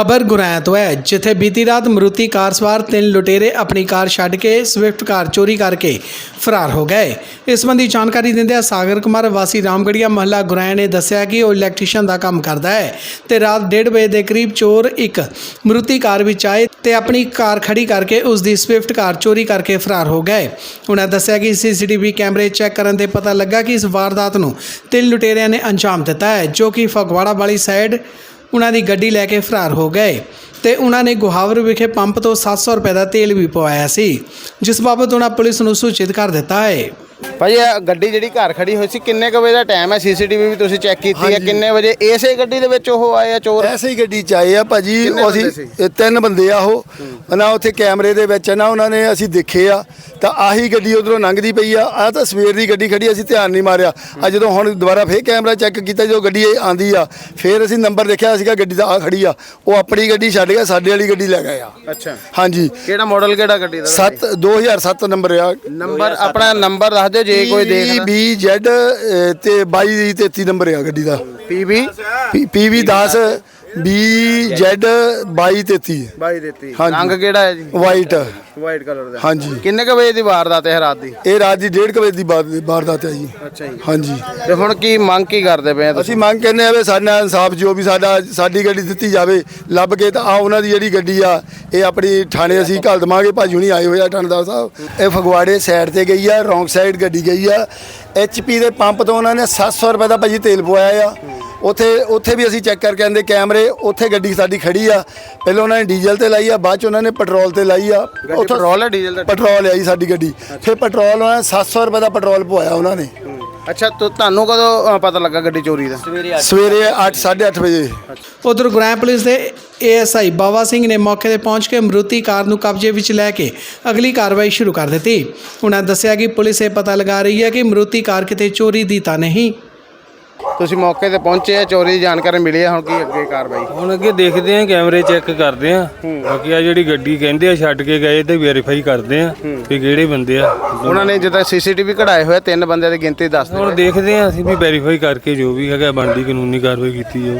ਖਬਰ ਗੁਰੈਂ ਤੋਂ ਹੈ, ਜਿੱਥੇ ਬੀਤੀ ਰਾਤ ਮਰੂਤੀ ਕਾਰ ਸਵਾਰ ਤਿੰਨ ਲੁਟੇਰੇ ਆਪਣੀ ਕਾਰ ਛੱਡ ਕੇ ਸਵਿਫਟ ਕਾਰ ਚੋਰੀ ਕਰਕੇ ਫਰਾਰ ਹੋ ਗਏ। ਇਸ ਸੰਬੰਧੀ ਜਾਣਕਾਰੀ ਦਿੰਦਿਆਂ ਸਾਗਰ ਕੁਮਾਰ ਵਾਸੀ ਰਾਮਗੜੀਆ ਮਹੱਲਾ ਗੁਰੈਂ ਨੇ ਦੱਸਿਆ ਕਿ ਉਹ ਇਲੈਕਟ੍ਰੀਸ਼ੀਅਨ ਦਾ ਕੰਮ ਕਰਦਾ ਹੈ ਤੇ ਰਾਤ 1:30 ਵਜੇ ਦੇ ਕਰੀਬ ਚੋਰ ਇੱਕ ਮਰੂਤੀ ਕਾਰ ਵਿੱਚ ਆਏ ਤੇ ਆਪਣੀ ਕਾਰ ਖੜੀ ਕਰਕੇ ਉਸ ਦੀ ਸਵਿਫਟ ਕਾਰ ਚੋਰੀ ਕਰਕੇ ਫਰਾਰ ਹੋ ਗਏ। ਉਹਨਾਂ ਦੱਸਿਆ ਕਿ ਸੀਸੀਟੀਵੀ ਕੈਮਰੇ ਚੈੱਕ ਕਰਨ ਤੇ ਪਤਾ ਲੱਗਾ ਕਿ ਇਸ ਵਾਰਦਾਤ ਨੂੰ ਤਿੰਨ ਲੁਟੇਰਿਆਂ ਨੇ ਅੰਜਾਮ ਦਿੱਤਾ ਹੈ, ਜੋ ਕਿ ਫਗਵਾੜਾ ਵਾਲੀ ਸਾਈਡ ਉਹਨਾਂ ਦੀ ਗੱਡੀ ਲੈ ਕੇ ਫਰਾਰ ਹੋ ਗਏ ਤੇ ਉਹਨਾਂ ਨੇ ਗੁਹਾਵਰ ਵਿਖੇ ਪੰਪ ਤੋਂ 700 ਰੁਪਏ ਦਾ ਤੇਲ ਵੀ ਪਵਾਇਆ ਸੀ, ਜਿਸ ਬਾਬਤ ਉਹਨਾਂ ਪੁਲਿਸ ਨੂੰ ਸੂਚਿਤ ਕਰ ਦਿੱਤਾ ਹੈ। ਭਾਈ ਇਹ ਗੱਡੀ ਜਿਹੜੀ ਘਰ ਖੜੀ ਹੋਈ ਸੀ ਕਿੰਨੇ ਕੁ ਵਜੇ ਦਾ ਟਾਈਮ ਹੈ? ਸੀਸੀਟੀਵੀ ਵੀ ਤੁਸੀਂ ਚੈੱਕ ਕੀਤੀ ਹੈ ਕਿੰਨੇ ਵਜੇ? ਇਸੇ ਗੱਡੀ ਦੇ ਵਿੱਚ ਉਹ ਆਏ ਆ ਚੋਰ? ਐਸੇ ਹੀ ਗੱਡੀ ਚ ਆਏ ਆ ਭਾਜੀ ਕਿੰਨੇ ਅਸੀਂ ਸੀ? ਇਹ ਤਿੰਨ ਬੰਦੇ ਆ ਉਹ। ਨਾ ਉੱਥੇ ਕੈਮਰੇ ਦੇ ਵਿੱਚ ਨਾ ਉਹਨਾਂ ਨੇ ਅਸੀਂ ਦੇਖੇ ਆ। ਤਾਂ ਆਹੀ ਗੱਡੀ ਉਧਰੋਂ ਲੰਘਦੀ ਪਈ ਆ। ਆ ਤਾਂ ਸਵੇਰ ਦੀ ਗੱਡੀ ਖੜੀ ਅਸੀਂ ਧਿਆਨ ਨਹੀਂ ਮਾਰਿਆ। ਆ ਜਦੋਂ ਹੁਣ ਦੁਬਾਰਾ ਫੇਰ ਕੈਮਰਾ ਚੈੱਕ ਕੀਤਾ ਜਦੋਂ ਗੱਡੀ ਇਹ ਆਂਦੀ ਆ ਫੇਰ ਅਸੀਂ ਨੰਬਰ ਦੇਖਿਆ ਸੀਗਾ ਗੱਡੀ ਦਾ ਆ ਖੜੀ ਆ। ਉਹ ਆਪਣੀ ਗੱਡੀ ਛੱਡ ਗਿਆ ਸਾਡੇ ਵਾਲੀ ਗੱਡੀ ਲੈ ਗਏ ਆ। ਅੱਛਾ। ਹਾਂਜੀ। ਕਿਹੜਾ ਮਾਡਲ ਕਿਹੜਾ ਗੱਡੀ ਦਾ 7 2007 ਨੰਬਰ ਆ। ਨੰਬਰ ਆਪਣਾ ਨੰਬਰ ਦੱਸ ਦਿਓ ਜੇ ਕੋਈ ਦੇਖਦਾ ਬੀ ਜ਼ੈਡ ਤੇ 22 33 ਨੰਬਰ ਆ ਗੱਡੀ ਦਾ। ਪੀਬੀ ਪੀਵੀ 10 ਬੀ ਜ਼ੈਡ 22 33 ਬਾਈ ਦਿੱਤੀ ਹਾਂਜੀ। ਰੰਗ ਕਿਹੜਾ ਹੈ ਜੀ? ਵਾਈਟ ਵਾਈਟ ਕਲਰ ਦਾ। ਹਾਂਜੀ। ਕਿੰਨੇ ਕੁ ਵਜੇ ਦੀ ਵਾਰਦਾਤ ਹੈ ਰਾਤ ਦੀ? ਇਹ ਰਾਤ ਦੀ 1:30 ਵਜੇ ਦੀ ਵਾਰਦਾਤ ਹੈ ਜੀ। ਅੱਛਾ ਜੀ। ਹਾਂਜੀ। ਤੇ ਹੁਣ ਕੀ ਮੰਗ ਕੀ ਕਰਦੇ ਪਏ ਆ ਤੁਸੀਂ? ਅਸੀਂ ਮੰਗ ਕਰਨੇ ਆ ਵੀ ਸਾਡਾ ਇਨਸਾਫ ਜੋ ਵੀ ਸਾਡਾ ਸਾਡੀ ਗੱਡੀ ਦਿੱਤੀ ਜਾਵੇ ਲੱਭ ਕੇ ਤਾਂ ਆ ਉਹਨਾਂ ਦੀ ਜਿਹੜੀ ਗੱਡੀ ਆ ਇਹ ਆਪਣੀ ਥਾਣੇ ਅਸੀਂ ਘੱਲ ਦਵਾਂਗੇ। ਭਾਜੀ ਹੁਣੀ ਆਏ ਹੋਏ ਆ ਥਾਣੇਦਾਰ ਸਾਹਿਬ। ਇਹ ਫਗਵਾੜੇ ਸਾਈਡ ਤੇ ਗਈ ਆ ਰੌਂਗ ਸਾਈਡ ਗੱਡੀ ਗਈ ਆ। ਐਚਪੀ ਦੇ ਪੰਪ ਤੋਂ ਉਹਨਾਂ ਨੇ 700 ਰੁਪਏ ਦਾ ਭਾਜੀ ਤੇਲ ਪਵਾਇਆ ਆ। ਉੱਥੇ ਉੱਥੇ ਵੀ ਅਸੀਂ ਚੈੱਕ ਕਰਕੇ ਆਂਦੇ ਕੈਮਰੇ ਉੱਥੇ ਗੱਡੀ ਸਾਡੀ ਖੜੀ ਆ। ਪਹਿਲਾਂ ਉਹਨਾਂ ਨੇ ਡੀਜ਼ਲ ਤੇ ਲਾਈ ਆ ਬਾਅਦ ਚ ਉਹਨਾਂ ਨੇ ਪੈਟਰੋਲ ਤੇ ਲਾਈ ਆ। ਉੱਥੋਂ ਪੈਟਰੋਲ ਹੈ ਡੀਜ਼ਲ ਦਾ ਪੈਟਰੋਲ ਆਈ ਸਾਡੀ ਗੱਡੀ। ਫਿਰ ਪੈਟਰੋਲ ਉਹਨਾਂ ਨੇ 700 ਰੁਪਏ ਦਾ ਪੈਟਰੋਲ ਪਵਾਇਆ ਉਹਨਾਂ ਨੇ। ਅੱਛਾ ਤੋ ਤੁਹਾਨੂੰ ਕਦੋਂ ਅ, ਪਤਾ ਲੱਗਾ ਗੱਡੀ ਚੋਰੀ ਦਾ? ਸਵੇਰੇ 8 8:30 ਵਜੇ। ਉਧਰ ਗੁਰੈਂ ਪੁਲਿਸ ਦੇ ਏਐਸਆਈ ਬਾਵਾ ਸਿੰਘ ਨੇ ਮੌਕੇ ਤੇ ਪਹੁੰਚ ਕੇ ਮਰੂਤੀ ਕਾਰ ਨੂੰ ਕਬਜ਼ੇ ਵਿੱਚ ਲੈ ਕੇ ਅਗਲੀ ਕਾਰਵਾਈ ਸ਼ੁਰੂ ਕਰ ਦਿੱਤੀ। ਉਹਨਾਂ ਦੱਸਿਆ ਕਿ ਪੁਲਿਸ ਇਹ ਪਤਾ ਲਗਾ ਰਹੀ ਹੈ ਕਿ ਮਰੂਤੀ ਕਾਰ ਕਿਤੇ ਚੋਰੀ ਦੀ ਤਾਂ ਨਹੀਂ। ਤੁਸੀਂ ਮੌਕੇ ਤੇ ਪਹੁੰਚੇ ਆ ਚੋਰੀ ਦੀ ਜਾਣਕਾਰੀ ਮਿਲੀ ਹੈ ਹੁਣ ਕੀ ਅੱਗੇ ਕਾਰਵਾਈ? ਹੁਣ ਅੱਗੇ ਦੇਖਦੇ ਆਂ ਕੈਮਰੇ ਚੈੱਕ ਕਰਦੇ ਆਂ। ਬਾਕੀ ਆ ਜਿਹੜੀ ਗੱਡੀ ਕਹਿੰਦੇ ਆ ਛੱਡ ਕੇ ਗਏ ਤੇ ਵੈਰੀਫਾਈ ਕਰਦੇ ਆਂ ਕਿ ਕਿਹੜੇ ਬੰਦੇ ਆ। ਉਹਨਾਂ ਨੇ ਜਿੱਦਾਂ ਸੀਸੀਟੀਵੀ ਕਢਾਏ ਹੋਏ ਆ, ਤਿੰਨ ਬੰਦਿਆਂ ਦੀ ਗਿਣਤੀ ਦੱਸ ਦਿਓ ਹੁਣ ਦੇਖਦੇ ਆਂ ਅਸੀਂ ਵੀ ਵੈਰੀਫਾਈ ਕਰਕੇ ਜੋ ਵੀ ਹੈਗਾ ਬਣਦੀ ਕਾਨੂੰਨੀ ਕਾਰਵਾਈ ਕੀਤੀ ਜਾਊ।